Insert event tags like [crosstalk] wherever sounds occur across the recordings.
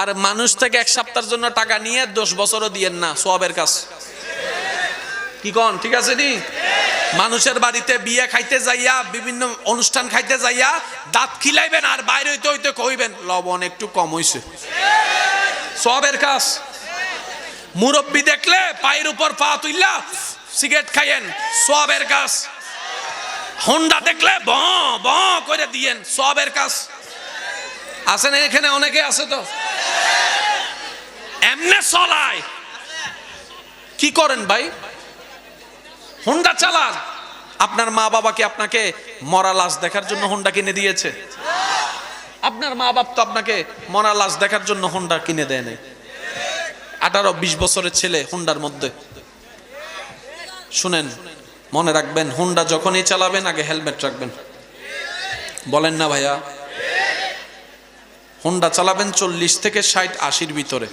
আর মানুষ থেকে এক সপ্তাহের জন্য টাকা নিয়ে দশ বছরও দিয়েন না সবের কাজ কি কন, ঠিক আছে নি? মানুষের বাড়িতে বিয়ে খাইতে যাইয়া, বিভিন্ন অনুষ্ঠান খাইতে যাইয়া, দাঁত খিলাইবেন আর বাইরে হইতে হইতে কইবেন, লবণ একটু কম হইছে। সবের কাজ মুরব্বি দেখলে পায়ের উপর পা তুইলা সিগারেট খাইয়েন সবের কাজ হন্ডা দেখলে ব ব করে দিয়েন সবের কাজ আছে না এখানে? অনেকে আছে তো? এমনে চলায়। কি করেন ভাই? হোন্ডা চালান। আপনার মা বাবাকে আপনাকে মরা লাশ দেখার জন্য হোন্ডা কিনে দিয়েছে? আপনার মা বাপ তো আপনাকে মরা লাশ দেখার জন্য হোন্ডা কিনে দেয় নাই। আঠারো, বিশ বছরের ছেলে হোন্ডার মধ্যে। শুনেন, মনে রাখবেন, হোন্ডা যখনই চালাবেন, আগে হেলমেট রাখবেন। বলেন না ভাইয়া? হোন্ডা চালাবেন চল্লিশ থেকে ষাট আশির ভিতরে।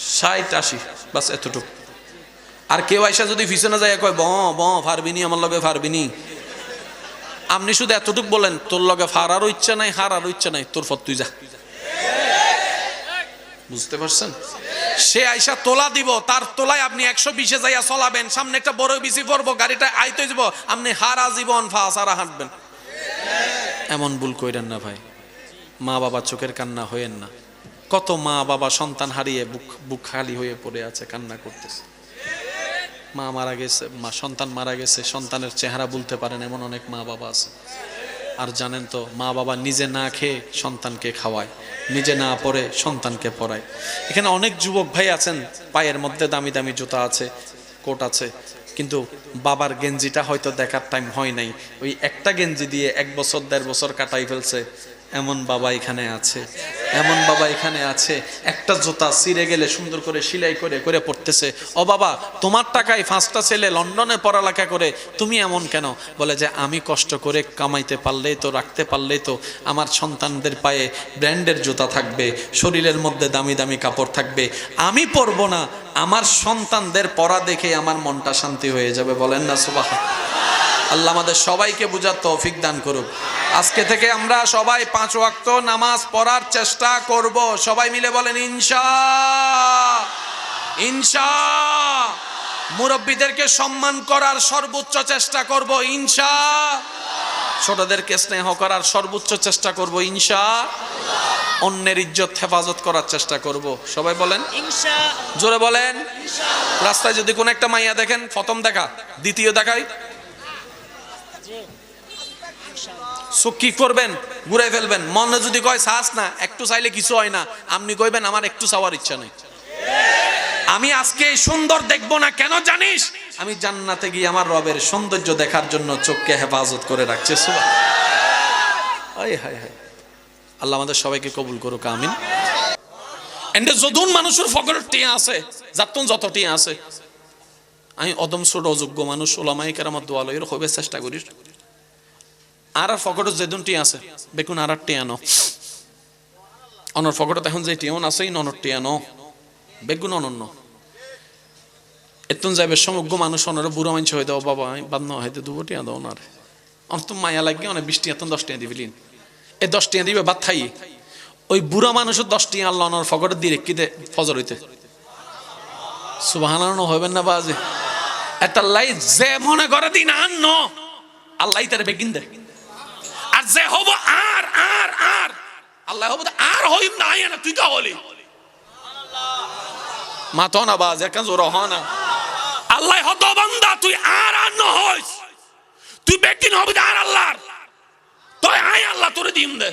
ষাট আশি, বাস এতটুকু। আর কেউ আইসা যদি পিছনে যায়, কয়, ব ব, ফারবিনি, আমার লগে ফারবিনি। আপনি শুধু এতটুক বলেন, তোর লগে ফারারও ইচ্ছা নাই, হারারও ইচ্ছা নাই, তোর ফত তুই যা। বুঝতে পারছেন? সে আইসা তোলা দিব, তার তোলায় আপনি একশো বিশে যাইয়া চলাবেন, সামনে একটা বড় বিসি পড়ব গাড়িটা আইতে যাব আপনি হারা জীবন ফা সারা হাঁটবেন। এমন ভুল কইরেন না ভাই মা বাবা চোখের কান্না হয়েন না। কত মা বাবা সন্তান হারিয়ে বুক বুক খালি হয়ে পড়ে আছে, কান্না করতেছে। মা মারা গেছে, মা সন্তান মারা গেছে, সন্তানের চেহারা বলতে পারেন এমন অনেক মা বাবা আছে। আর জানেন তো, মা বাবা নিজে না খেয়ে সন্তানকে খাওয়ায়, নিজে না পড়ে সন্তানকে পড়ায়। এখানে অনেক যুবক ভাই আছেন, পায়ের মধ্যে দামি দামি জুতা আছে, কোট আছে, কিন্তু বাবার গেঞ্জিটা হয়তো দেখার টাইম হয় নাই। ওই একটা গেঞ্জি দিয়ে এক বছর, দেড় বছর কাটাই ফেলছে এমন বাবা এখানে আছে, এমন বাবা এখানে আছে। একটা জুতা ছিঁড়ে গেলে সুন্দর করে সিলাই করে করে পড়তেছে ও বাবা, তোমার টাকায় পাঁচটা ছেলে লন্ডনে পড়ালেখা করে, তুমি এমন কেন? বলে যে আমি কষ্ট করে কামাইতে পারলেই তো, রাখতে পারলেই তো আমার সন্তানদের পায়ে ব্র্যান্ডের জুতা থাকবে, শরীরের মধ্যে দামি দামি কাপড় থাকবে। আমি পরবো না, আমার সন্তানদের পড়া দেখে আমার মনটা শান্তি হয়ে যাবে, বলেন না সুবাহ আল্লাহ আমাদের সবাইকে বুঝার তৌফিক দান করুক। আজকে থেকে আমরা সবাই পাঁচ ওয়াক্ত নামাজ পড়ার চেষ্টা করব। সবাই মিলে বলেন ইনশা ইনশা। মুরব্বীদেরকে সম্মান করার সর্বোচ্চ চেষ্টা করব ইনশা। ছোটদেরকে স্নেহ করার সর্বোচ্চ চেষ্টা করব ইনশা। অন্যের ইজ্জত হেফাজত করার চেষ্টা করব। সবাই বলেন জোরে বলেন। রাস্তায় যদি কোন একটা মাইয়া দেখেন প্রথম দেখা দ্বিতীয় দেখাই। সো কি করবেন? ঘুরে ফেলবেন। মনে যদি কয় শ্বাস না, একটু চাইলে কিছু হয় না। আপনি কইবেন, আমার একটু চাওয়ার ইচ্ছা নেই। আমি আজকে সুন্দর দেখব না কেন জানিস? আমি জান্নাতে গিয়ে আমার রবের সৌন্দর্য দেখার জন্য চোখকে হেফাজত করে রাখছে। সুবাহ হায় হায়। আল্লাহ আমাদের সবাইকে কবুল করুক, আমিন। এন্ডে যদুন মানুষের ফকরের টিয়া আছে যাতুন যত আছে। আমি অদম ছোট অযোগ্য মানুষ ওলামাই কেরামত দোয়ালো এর হবে চেষ্টা করিস আর আর ফকটত যেদুন টিয়া আছে, বেকুন আর আর টিয়া ন অনর ফকটত এখন যে টিয়ন আছে ননর টিয়া ন বেগুন অনন্য। এতুন যাবে সমগ্র মানুষ অনর বুড়ো মানুষ হয়ে দাও বাবা আমি বাদ না হয়তো দুবো টিয়া দাও অন তো মায়া লাগে অনেক বৃষ্টি এত দশ টিয়া দিবিলিন এ দশ টিয়া দিবে বাদ থাই। ওই বুড়া মানুষের দশ টিয়া আল্লাহ অনর ফকটত দিয়ে রেখে দে ফজর হইতে। সুবাহানো হইবেন না বাজে। একটা লাই যে মনে করে দিন আন ন আল্লাহ তার বেগিন দে আর যে হব আর আর আর আল্লাহ হব আর হইম না আয় না তুই কা হলি? মাথো না বাজ একা জোর হ না। আল্লাহ হত বান্দা, তুই আর আর ন হইস। তুই বেগিন হবি আর আল্লাহর। তুই আয় আল্লাহ, তোরে দিম দে।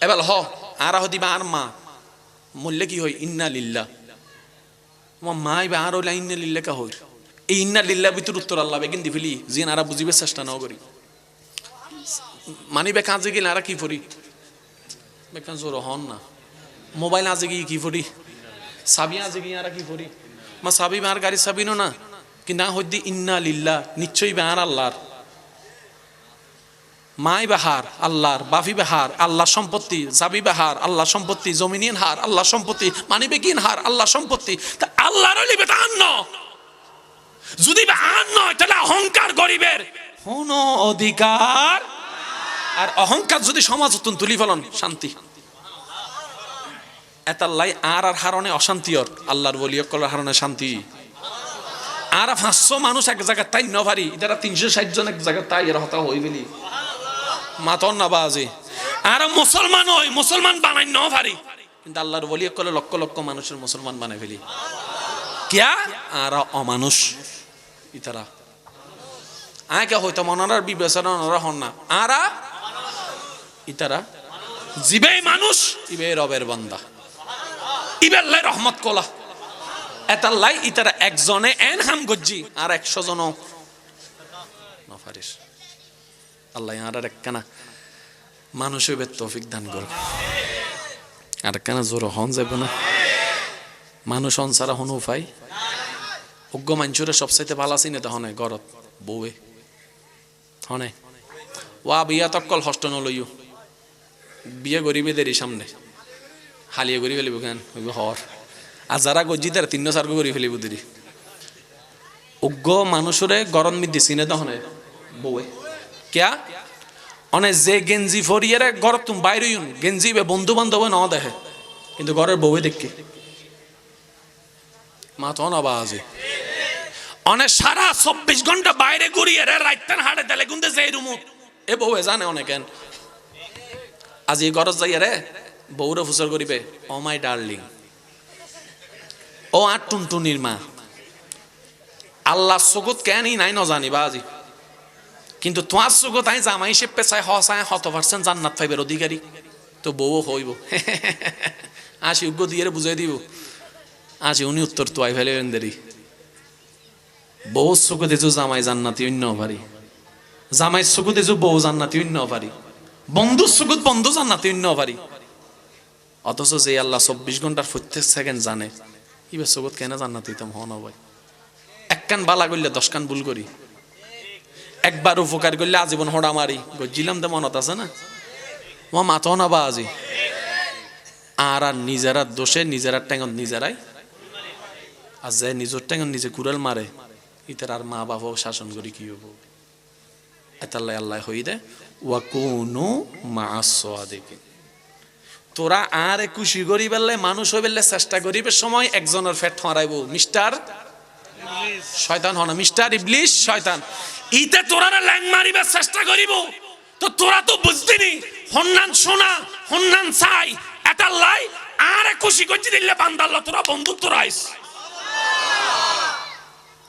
এবার হ, আর হদিবা আর মা। মূল্যে কি হই? ইন্না লিল্লাহ আমার মা এবার আর হইলা ইন্না লিল্লা কা হইর। এই ইন্না লিল্লা ভিতর উত্তর আল্লাহ বেগিন দি ফেলি জিন আরা বুঝিবে চেষ্টা করি। মানি বে কাজে গেলে আর কি ফরি বেকান জোর হন না। মোবাইল আজে গিয়ে কি ফরি সাবি আজে গিয়ে আর কি ফরি মা সাবি আর গাড়ি সাবিনো না কি না হদ্দি ইন্না লিল্লা নিশ্চয়ই বেহার আল্লাহর মাই বাহার আল্লাহর বাফি বাহার আল্লাহ সম্পত্তি। জাবি বাহার আল্লাহ সম্পত্তি। জমিনিন হার আল্লাহ সম্পত্তি। মানি বেকিন হার আল্লাহ সম্পত্তি। তা আল্লাহর লিবে তা আন্ন যদি বা আন্ন তাহলে অহংকার গরিবের কোন অধিকার আর অহংকার যদি সমাজ তুলি ফেলন শান্তি। এতাল্লাই আর আর হারণে অশান্তি ওর। আল্লাহর বলি কলার হারণে শান্তি। আর পাঁচশো মানুষ এক জায়গায় তাই নভারি এটারা তিনশো ষাট জন এক জায়গায় তাই এরা হতা হই বলি মাতন না বাজে। আর মুসলমান হই মুসলমান বানাই ন ভারি কিন্তু আল্লাহর বলি কলে লক্ষ লক্ষ মানুষের মুসলমান বানাই ফেলি। কিয়া? আর অমানুষ। ইতারা। আগে হয়তো মনার বিবেচনা ওনারা হন না। আরা ইতারা। জিবে মানুষ। ইবে রবের বান্দা। ইবেল্লাই রহমত কলা। এতাল্লাই ইতারা একজনে এন হাম গজ্জি আর একশো জন নফারিস আল্লাহ আর একখানা মানুষ হইবে তৌফিক দান করবে আর একখানা জোর হন যাবে না। মানুষ হন ছাড়া হন উপায়। অজ্ঞ মানুষরে সবসাইতে ভালো আছি না হনে গরত বউয়ে। হনে। ওয়া বিয়া তক্কল হষ্ট নলইও বিয়ে গরিবেদের সামনে। হালিয়ে গরি ফেলিব কেন? হর আর যারা গজ্জি তারা তিন্ন চারগো গরি ফেলিব দিদি উগ্র মানুষরে গরম মিদি চিনে দহনে বউয়ে কিয়া? অনে যে গেঞ্জি ফরিয়ারে ঘর তুমি বাইরে ইউন, গেঞ্জি বন্ধু বান্ধব ন দেখে। কিন্তু ঘরের বউয়ে দেখকে মা তো আওয়াজে অনেক সারা চব্বিশ ঘণ্টা বাইরে ঘুরিয়ে রে রাইতেন হাড়ে দেলে গুন্দে যে রুমু এ বউয়ে জানে অনেকেন আজ ঘরত যাইয়া রে বউরে ফুসর করিবে ও মাই ডার্লিং ও আর টুনটুনির মা। আল্লাহ চকুত কেনই নাই ন জানিবা আজি। কিন্তু তোমার চকুত আই জামাই সে পেছাই হসায় শত পার্সেন্ট জান্নাত পাইবের অধিকারী তো বউ হইব। [laughs] আসি উগ্র দিয়ে বুঝাই দিব। আসি উনি উত্তর তো আই ফেলে দেরি বউ দেছো জামাই জান্নাতি অন্য পারি জামাই দেছো বউ জান্নাতি অন্য পারি বন্ধুর চকুত বন্ধু জান্নাতি অন্য পারি অথচ যে আল্লাহ চব্বিশ ঘণ্টার প্রত্যেক সেকেন্ড জানে ইবার চকুত কেন জান্নাতি হইতাম হন ভাই? এক কান বালা করলে দশ কান ভুল করি। একবার উপকার করলে আজীবন হোড়া মারি। গজিলাম তো মনত আছে না? মা মাতো না বা আজি। আর আর নিজেরা দোষে, নিজেরা টেঙত নিজেরাই। আর যে নিজের টেঙত নিজে কুড়াল মারে, ইতার আর মা বাবা শাসন করি কি হব এতাল্লাই আল্লাহ হই দে ওয়া কোনো মা দেখে তোরা আর খুশি করি বেললে মানুষ হই বেললে চেষ্টা করিবে সময় একজনের ফেট হারাইব মিস্টার শয়তান হন মিস্টার ইবলিশ শয়তান ইতে তোরা না ল্যাং মারিবার চেষ্টা করিব তো তোরা তো বুঝদিনি হন্নান শোনা হন্নান চাই এটা লাই আরে খুশি করছি দিলে বান্দাল্লা তোরা বন্ধুত্ব রাইস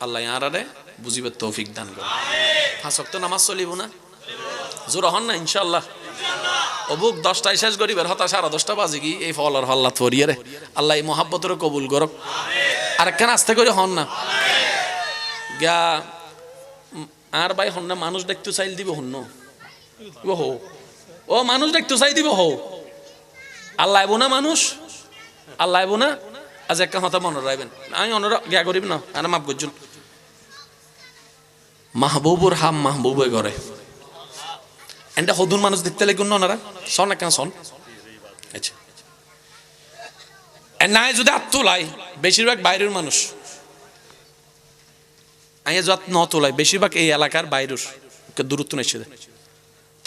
আল্লাহ আরে বুঝিবে তৌফিক দান করে ফাঁসক তো নামাজ চলিব না জোর হন না ইনশাল্লাহ অবুক দশটায় শেষ গরিবের হতা সারা দশটা বাজে কি? এই ফলর হল্লা থরিয়ে রে। আল্লাহ এই মহাব্বতের কবুল করক। আর কেন আস্তে করে হন না। গা আর ভাই হন না, মানুষ দেখতে চাইল দিব হন হো। ও, মানুষ দেখতে চাই দিব হো। আল্লাহ না মানুষ। আল্লাহ না। আজ একটা হতা মনে রাখবেন। আমি অনর, গিয়া করিব না, আর মাফ করছুন মাহবুবুর হাম মাহবুবে করে এন্ডা হদুন মানুষ দেখতে লাগুন ওনারা শোন কেন শোন? আচ্ছা। নাই যদি আত্মলাই বেশিরভাগ বাইরের মানুষ। আইয়া যত ন তোলাই, বেশিরভাগ এই এলাকার বাইরের। দূরত্ব নেছে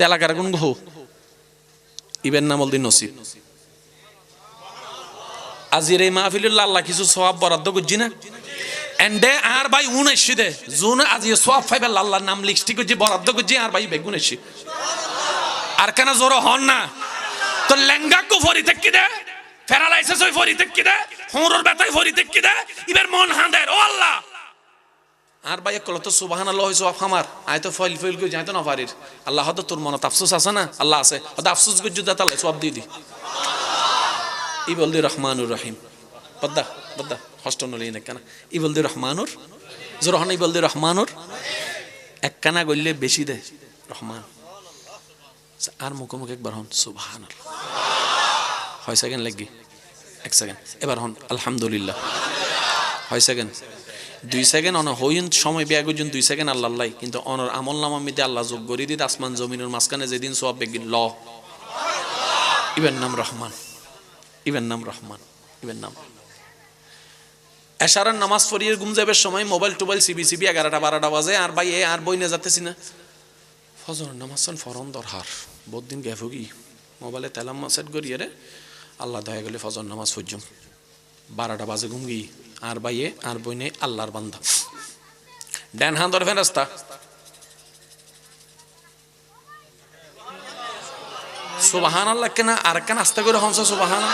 এলাকার কোন গো ইবেন নামল দিন নসিব। আজির এই মাহফিলুল্লাহ আল্লাহ কিছু সওয়াব বরাদ্দ করছি না। এন্ডে আর ভাই উনাইছি দে। জুন আজি সওয়াব ফাইবে আল্লাহর নাম লিস্টি করছি, বরাদ্দ করছি, আর ভাই বেগুন এসছি আর কেন জোর হন না? তো লেঙ্গা কো ফরি থেকে দে, প্যারালাইসিস হই ফরি থেকে দে হুঁরোর ব্যথায় ফরি থেকে দে ইবের মন হাঁদের ও আল্লাহ। আর ভাই কল তো সুবাহান আল্লাহ হইছো আমার। আয় তো ফল ফল করে যাইতো না পারির। আল্লাহ, হয়তো তোর মনে আফসোস আছে না? আল্লাহ আছে। হয়তো আফসোস করছ যা তাহলে সব দিয়ে দি। ই বলদি রহমানুর রহিম। বদ্দা বদ্দা হস্ত নলি না কেনা। ই বলদি রহমানুর। জোর হন ই বলদি রহমানুর। এক কানা গললে বেশি দে, রহমান। আর মুখোমুখি একবার হন সুবাহান হয় সেকেন্ড লাগি এক সেকেন্ড এবার হন, আলহামদুলিল্লাহ। হয় সেকেন্ড দুই সেকেন্ড অন, হইন সময় বিয়া করছেন দুই সেকেন্ড আল্লাহ আল্লাহ কিন্তু অনর আমল নামা মিতে আল্লাহ যোগ করি দিত, আসমান জমিনের মাঝখানে যেদিন সব বেগিন ল। ইবেন নাম রহমান। ইবেন নাম রহমান। ইবেন নাম। এশারার নামাজ পড়িয়ে ঘুম যাবে সময় মোবাইল টোবাইল সিবি সিবি এগারোটা, বারোটা বাজে, আর ভাই আর বই না যাতেছি না। ফজর নামাজ ফরন দরহার। বহুত দিন কি মোবাইলে তেলাম সেট করিয়ে রে, আল্লাহ দয়া গেলে ফজর নামাজ পর্যম বারোটা বাজে ঘুমগি আর বাইয়ে, আর বইনে আল্লাহর বান্দা। ড্যান হান ধরবেন রাস্তা সুবাহান আল্লাহ কেনা, আর কেন আস্তে করে হমসা সুবাহান।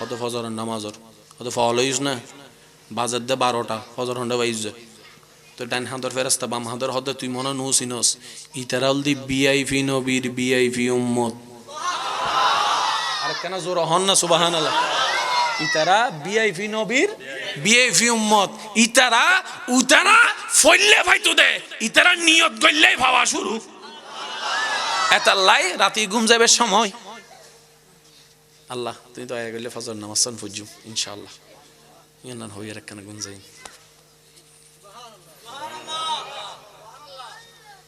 কত ফজরের নামাজর, কত ফল হইস না। বাজার দে বারোটা, ফজর হন্ডা বাইজ। যায় তো ডান হাতর ফেরাস্তা বাম হাতর হদে তুই মনে নো সিনস ইতারাল দি বিআইপি নবীর বিআইপি উম্মত। আর কেন জোর হন না সুবাহান ইতারা বিআইপি নবীর বিআইপি উম্মত। ইতারা, উতারা ফইলে ভাইতো দে। ইতারা নিয়ত গইলেই ভাবা শুরু। এতার লাই রাতি ঘুম যাবে সময়। আল্লাহ তুই দয়া করলে ফজর নামাজ ফুজুম ইনশাআল্লাহ। ইয়ান হই আর কেন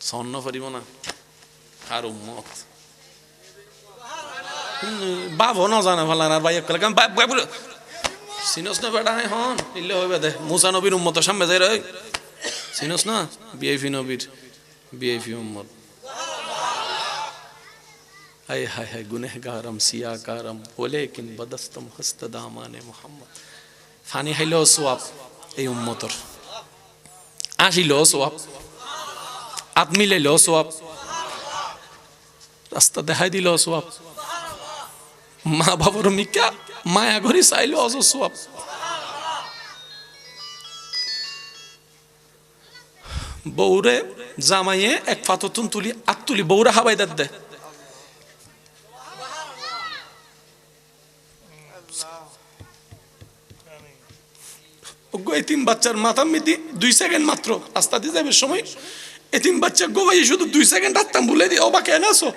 যাই পারিব না আর উম্মত বাপ ন জানে ভালো আর ভাই একলা কাম বাপ বাপ সিনস না বেটা হন ইল্লে হইবে দে মুসা নবীর উম্মত সামনে যাই রে সিনস না বিআইপি নবীর বিআইপি উম্মত হায় হায় হায় গুনেহগারম সিয়াকারম ওলেকিন বদস্তম হস্ত দামানে মোহাম্মদ ফানি হাইল সোয়াব এই উম্মতর আসিল সোয়াব আত মিলাইল সোয়াব। রাস্তা দেখাই দিল সোয়াব। মা বাবার মিকা, মায়া ঘরে চাইল অজ বৌরে জামাইয়ে এক ফাততুন তুলি আত তুলি বৌরে হাবাই দাদ দে। ওগো এতিম বাচ্চার মাথা মিতি দুই সেকেন্ড মাত্র। রাস্তা দিয়ে যাবে সময়। এতিম বাচ্চা গোবাই শুধু দুই সেকেন্ড রাখতাম, ভুলে দিয়ে অবাক কেন আসো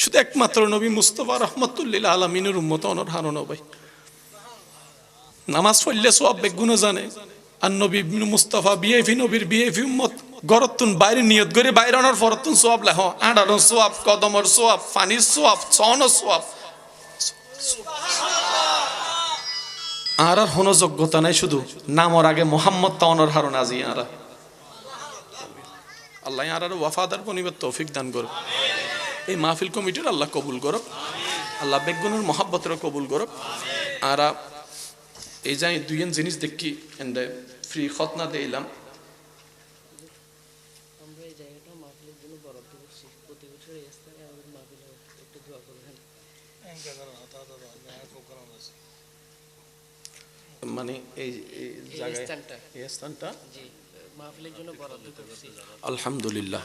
শুধু একমাত্র নবী মুস্তফা রহমতুল্লিল আলমিনের উম্মত অনর হারণ ভাই নামাজ পড়লে সব বেগুনো জানে। আর নবী মুস্তফা বিএফি নবীর বিএফি উম্মত। গরতুন বাইরে নিয়ত করে বাইরে আনার ফরতুন সোয়াব লেহ আড়ানোর সোয়াব কদমর সোয়াব ফানির সোয়াব চনের সোয়াব আর আর হনো যোগ্যতা নাই, শুধু নামর আগে মোহাম্মদ তাওনার হারুন আজি আরা আল্লাহ আর আর ওয়াফাদার বনিবার তৌফিক দান করো এই মাহফিল কমিটির আল্লাহ কবুল করো আল্লাহ বেগুনের মহাব্বতের কবুল করো আর এই যাই দুইজন জিনিস দেখি ফ্রি খতনা দিলাম আমরা এই জায়গাটা মাহফিলের জন্য বরাদ্দ করছি প্রতি বছর এই স্থানে আমাদের মাহফিল হয় একটু দোয়া করবেন মানে এই এই জায়গায় স্থানটা। এই স্থানটা? আলহামদুলিল্লাহ।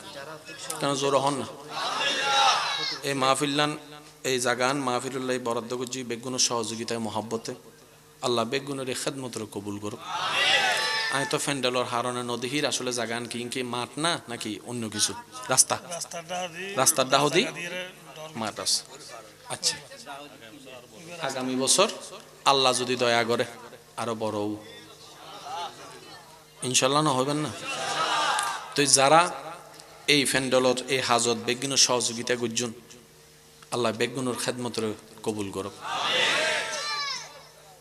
কেন জোর হন না? এই মাহফিল্লান এই জাগান মাহফিলুল্লাহ বরাদ্দ করছি বেগুনের সহযোগিতায় মহাব্বতে। আল্লাহ বেগুনের খেদমতের কবুল করুক। আমি তো ফেন্ডেলর হারনে নদীহির আসলে জাগান কি কি মাঠ না নাকি অন্য কিছু? রাস্তা? রাস্তার ডাহদি মাঠ আছে। আচ্ছা। আগামী বছর আল্লাহ যদি দয়া করে আরও বড়। ইনশাল্লাহ না হবেন না? তো যারা এই ফেন্ডলর, এই হাজত বেগুনের সহযোগিতা গুজন আল্লাহ বেগুনের খেদমতের কবুল করুক।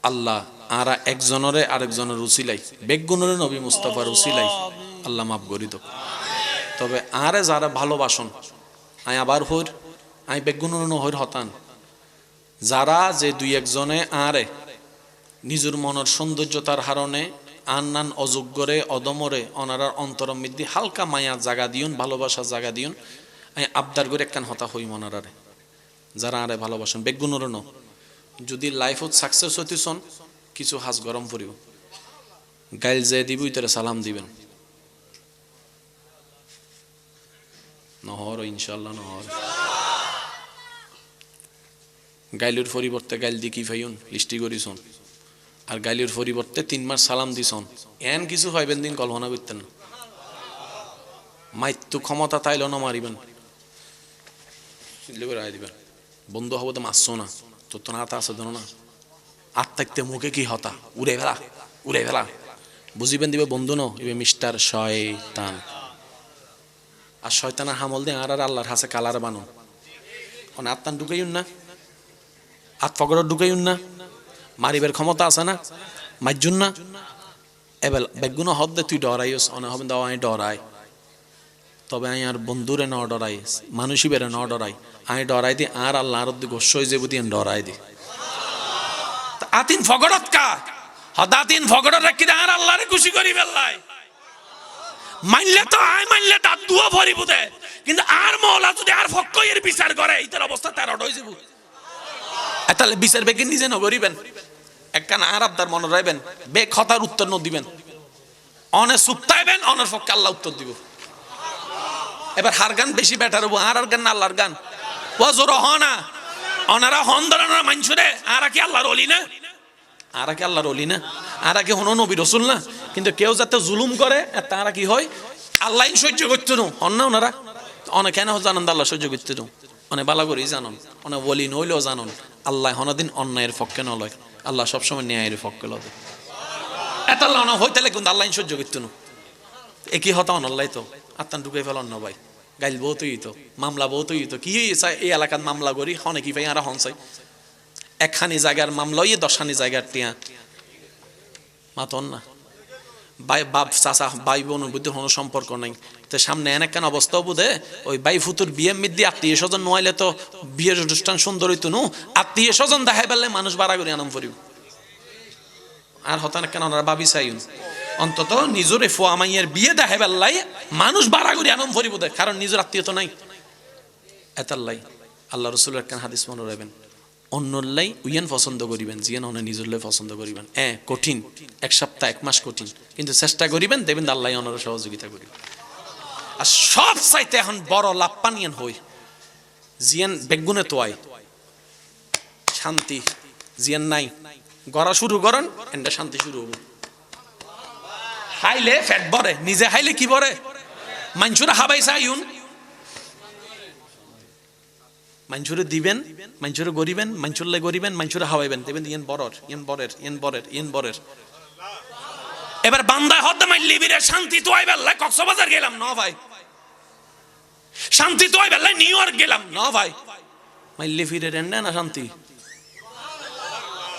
আল্লাহ আরা একজনরে আরেকজনের উচিলাই, বেগুনের নবী মুস্তাফার উচিলাই, আল্লাহ মাফ করি তো তবে আরে যারা ভালোবাসন, আই আবার হইর, আই বেগুনের নহইর হতান। যারা যে দুই একজনে আরে নিজের মনের সৌন্দর্যতার হারণে আন অযোগ্যরে অদমরে অনারার অন্তরম মিদ্দি হালকা মায়া জাগা দিউন ভালোবাসা জাগা দিউন আমি আবদার করে একখান হতা হই মনারারে। যারা আরে ভালোবাসেন, বেগুনের ন। যদি লাইফত সাকসেস হইতেছন, কিছু হাজ গরম পড়িব গাইল যে দিব তারা সালাম দিবেন। নহর ইনশাল্লাহ নহর। গাইলুর পরিবর্তে গাইল দি কি ফাইন লিস্টি করিছন। আর গাইলুর পরিবর্তে তিন মাস সালাম দিছন। এন কিছু পাইবেন দিন কল্পনা করতেন না। মাইত্যু ক্ষমতা তাইল না মারিবেন। বন্ধু হব তো মারছো না। তোর তো হাতে আছে ধরো না। আর থাকতে মুখে কি হতা? উড়ে ফেলা উড়ে ফেলা। বুঝিবেন দিবে বন্ধু ন, ইবে মিস্টার শয়তান। আর শয়তানের হামল দিয়ে আর আর আল্লাহর হাসে কালার বানো। মানে আত্মান ঢুকাইন না। আত পকড় ঢুকাইন না। মারিবের ক্ষমতা আছে না? মাইজুন না? এবার বেগুনো হদ দে, তুই ডরাইস, অনে হবেন দাও আমি ডরাই। তবে আমি আর বন্ধুরে ন ডরাই মানুষই বেড়ে ন ডরাই। আমি ডরাই দি, আর আল্লাহ আর দিকে গোস্বই যে বুঝি ডরাই দি। আতিন ফগড়ত কা? হদাতিন ফগড়ত রাখি আর আল্লাহরে খুশি করি বেল্লাই। মানলে তো আয় মানলে তার দুয়া ভরি বুঝে কিন্তু আর মহলা যদি আর ফক্কইয়ের বিচার করে এইটার অবস্থা তার অড হয়ে যাব। তাহলে বিচার বেগে নিজে নগরিবেন। একখান আর আবদার মনে রাখবেন, বে খতার উত্তর ন দিবেন। অনে সুপ্তাইবেন অনের পক্ষে আল্লাহ উত্তর দিব। এবার হার গান বেশি বেটার হব, আর আর গান না, আল্লাহর গান। ও জোর হ না অনারা হন ধরানোর মানছুরে আর কি আল্লাহর অলি না? আর কি আল্লাহর অলি না? আর কি হন নবী রসুল না? কিন্তু কেউ যাতে জুলুম করে তারা কি হয়? আল্লাহ সহ্য করতে নো। হন না ওনারা? অনেক কেন জানান আল্লাহ সহ্য করতে নো? অনেক বালা করেই জানন। অনেক বলি নইলেও জানন। আল্লাহ হনদিন অন্যায়ের পক্ষে নলয়। আল্লাহ সবসময় ন্যায়ের পক্ষে হবে এত আল্লাহ অনেক হইতালে কিন্তু আল্লাহ সহ্য করতে নো একই হতা অনল্লাই তো। আত্মান ঢুকে ফেল অন্য ভাই। গাইল বহুতই তো মামলা বহুতই তো কি এই এলাকার মামলা করি, হনে কি ভাই, আর হনসাই একখানি জায়গার মামলা দশখানি জায়গার টিয়া। মাতন না বাই বাপ, চাচা বাই বোন বুদ্ধি কোনো সম্পর্ক নাই। তো সামনে এনে কেন অবস্থাও বুধে, ওই বাই ফুতুর বিয়ে মিদ্দি আত্মীয় স্বজন নোয়াইলে তো বিয়ের অনুষ্ঠান সুন্দর হইতো নু, আত্মীয় স্বজন দেখাই পেলে মানুষ বাড়া করে আনন্দ করিব আর হতান কেন, ওনারা ভাবি চাইন অন্তত নিজরে ফোয়া মাইয়ের বিয়ে দেখাই পেলাই মানুষ বাড়া করে আনন্দ করিব কারণ নিজের আত্মীয় তো নাই। এতাল্লাই, আল্লাহ রসুলের কেন হাদিস মনে রাখবেন। অন্যল্লাই উইয়ান পছন্দ করিবেন জিয়ান অন্য নিজের পছন্দ করিবেন। এ, কঠিন, এক সপ্তাহ, এক মাস কঠিন। কিন্তু চেষ্টা করিবেন, দেবেন আল্লাহ অনর সহযোগিতা করিবেন। আর সব চাইতে এখন বড় লাপ্পানিয়ান হই জিয়ান বেগুনে তোয়াই। শান্তি জিয়ান নাই। গড়া শুরু করেন, এন্ডা শান্তি শুরু হব। হাইলে ফ্যাট বরে নিজে হাইলে কি বরে মাঞ্চুরা হাবাই চাইউন মাঞ্চুরে দিবেন মাঞ্চুরে গরিবেন মাঞ্চুরলে গরিবেন মাঞ্চুরে হাওয়াইবেন দেবেন ইয়েন বড়র ইয়েন বরের ইয়েন বরের ইয়েন বরের এবার বান্দায় হদ্দা মাইলি বিরে শান্তি তো আই বেল্লাই কক্সবাজার গেলাম ন ভাই শান্তি তো আই বেল্লাই নিউ ইয়র্ক গেলাম ন ভাই মাইলি ফিরে রেন্ডে না শান্তি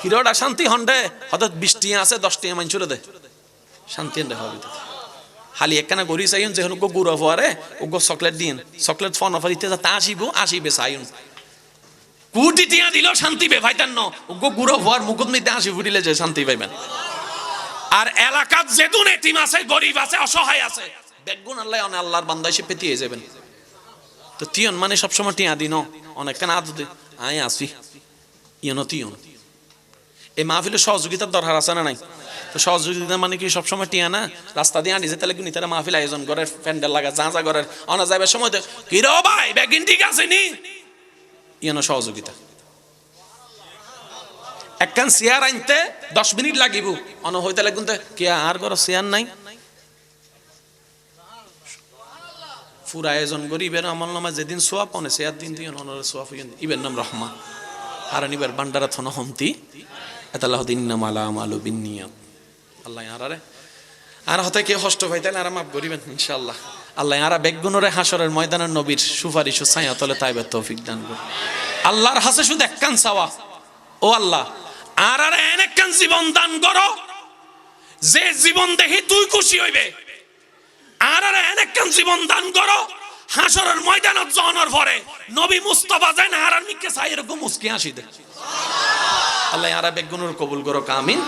হিরোটা শান্তি হন্ডে হঠাৎ বৃষ্টি আছে দশটি মাঞ্চুরে দে শান্তি এন্ডে হবে খালি একখানা গরি চাইন যেহেতু গো গুড়া ফুয়ারে ও গো চকলেট দিন চকলেট ফোন অফার ইতে তা আসিব আসিবে চাইন কুটি টিয়া দিল শান্তি বে ভাইতান ন ও গো গুড়া ফুয়ার মুকুট মিতে আসি ফুটিলে যে শান্তি পাইবেন আর এলাকাত যেদুন এতিম আছে গরিব আছে, অসহায় আছে। বেগুন আল্লাহ অনে আল্লাহর বান্দা এসে পেতিয়ে যাবেন। তো টিয়ন মানে সবসময় টিয়া দিন অনেক কেন আদ আয় আসি ইয়ন টিয়ন এই মাহফিলের সহযোগিতার দরকার আছে না নাই? সহযোগিতা মানে কি সবসময় টিয়া না? রাস্তা দিয়ে আনিছে তাহলে কি তারা মাহফিল আয়োজন করে, প্যান্ডেল লাগা যা যা করে। অনা যাইবার সময় কি রে ভাই ব্যাগিন ঠিক আছে নি? ইয়েন সহযোগিতা। একখান চেয়ার আনতে দশ মিনিট লাগিব। অন হইতে লাগুন তো কে আর ঘর চেয়ার নাই? ফুর আয়োজন করি ইবের আমল নামা যেদিন সোয়াব পনে চেয়ার দিন দিন অনরে সোয়াব ইবের নাম রহমা আর নিবার বান্ডারা থন হমতি এতাল্লাহ দিন নাম আলা আমালু আল্লাহ আরে আর হতে কেউ কষ্ট পাইতে আর মাফ করিবেন, ইনশাআল্লাহ। আল্লাহ আরা বেগুনরে হাসরের ময়দানের নবীর সুপারিশ ও ছায়া তলে তাইবে তৌফিক দান করুন। আল্লাহর হাসে শুধু একখান চাওয়া। ও আল্লাহ আর আর এন একখান জীবন দান করো। যে জীবন দেখি তুই খুশি হইবে। আর আর এন একখান জীবন দান করো। হাসরের ময়দানত জহনের পরে নবী মুস্তফা যায় না আর আর মিকে চাই, এরকম মুসকি হাসি দে আল্লাহ আরা বেগুনের কবুল করো কামিন